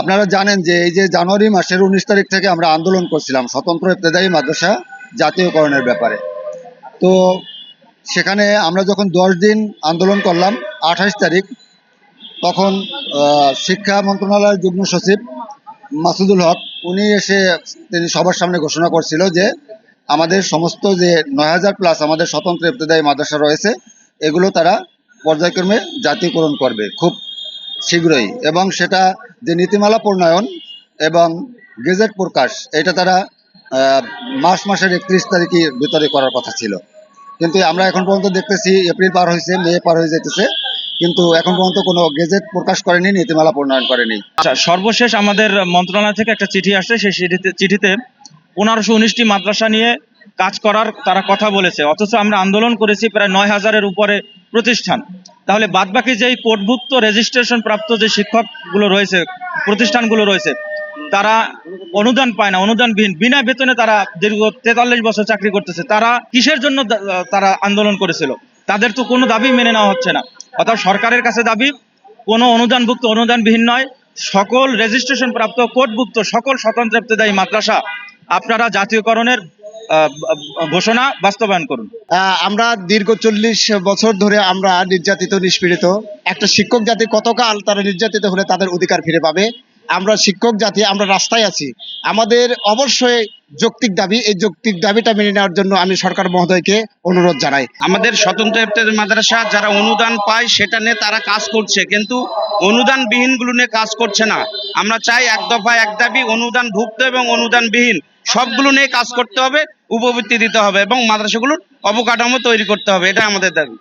আপনারা জানেন যে এই যে জানুয়ারি মাসের উনিশ তারিখ থেকে আমরা আন্দোলন করছিলাম, স্বতন্ত্র ইবতেদায়ী মাদ্রাসা জাতীয়করণের ব্যাপারে। তো সেখানে আমরা যখন দশ দিন আন্দোলন করলাম, আঠাশ তারিখ, তখন শিক্ষা মন্ত্রণালয়ের যুগ্ম সচিব মাসুদুল হক, উনি এসে তিনি সবার সামনে ঘোষণা করছিল যে আমাদের সমস্ত যে নয় হাজার প্লাস আমাদের স্বতন্ত্র ইবতেদায়ী মাদ্রাসা রয়েছে, এগুলো তারা পর্যায়ক্রমে জাতীয়করণ করবে। খুব শীঘ্রই। এবং সেটা যে নীতিমালা প্রণয়ন এবং গেজেট প্রকাশ, এটা তারা মার্চ মাসের একত্রিশ তারিখের ভিতরে করার কথা ছিল। কিন্তু আমরা এখন পর্যন্ত দেখতেছি এপ্রিল পার হয়েছে, মে পার হয়ে যেতেছে কিন্তু এখন পর্যন্ত কোনো গেজেট প্রকাশ করেনি, নীতিমালা প্রণয়ন করেনি। আচ্ছা সর্বশেষ আমাদের মন্ত্রণালয় থেকে একটা চিঠি আসছে। সেই চিঠিতে চিঠিতে পনেরোশো উনিশটি মাদ্রাসা নিয়ে কাজ করার তারা কথা বলেছে। অথচ আমরা আন্দোলন করেছি প্রায় নয় হাজারের উপরে প্রতিষ্ঠান। তাহলে বাদবাকি যেই কোডভুক্ত রেজিস্ট্রেশন প্রাপ্ত যে শিক্ষকগুলো রয়েছে, প্রতিষ্ঠানগুলো রয়েছে, তারা অনুদান পায় না, অনুদানবিহীন। বিনা বেতনে তারা দীর্ঘ তেতাল্লিশ বছর চাকরি করতেছে। তারা কিসের জন্য তারা আন্দোলন করেছিল? তাদের তো কোনো দাবি মেনে নেওয়া হচ্ছে না। অর্থাৎ সরকারের কাছে দাবি, কোনো অনুদানভুক্ত অনুদানবিহীন নয়। সকল রেজিস্ট্রেশন প্রাপ্ত কোডভুক্ত, সকল স্বতন্ত্র ইবতেদায়ী মাদ্রাসা, আপনারা জাতীয়করণের ঘোষণা বাস্তবায়ন করুন। আহ, আমরা দীর্ঘ চল্লিশ বছর ধরে আমরা নির্যাতিত নিষ্পীড়িত। একটা শিক্ষক জাতি কতকাল তারা নির্যাতিত হলে তাদের অধিকার ফিরে পাবে? আমরা শিক্ষক জাতি আমরা রাস্তায় আছি। আমাদের অবশ্যই যৌক্তিক দাবি এই যৌক্তিক দাবিটা মেনে নেওয়ার জন্য আমি সরকার মহোদয়কে অনুরোধ জানাই। আমাদের স্বতন্ত্র ইফতারি মাদ্রাসা যারা অনুদান পায় সেটা নিয়ে তারা কাজ করছে কিন্তু অনুদান বিহীনগুলো নিয়ে কাজ করছে না। আমরা চাই এক দফা এক দাবি অনুদান ভুক্ত এবং অনুদান বিহীন সবগুলো নিয়ে কাজ করতে হবে, উপবৃত্তি দিতে হবে এবং মাদ্রাসাগুলোর অবকাঠামো তৈরি করতে হবে এটা আমাদের দাবি।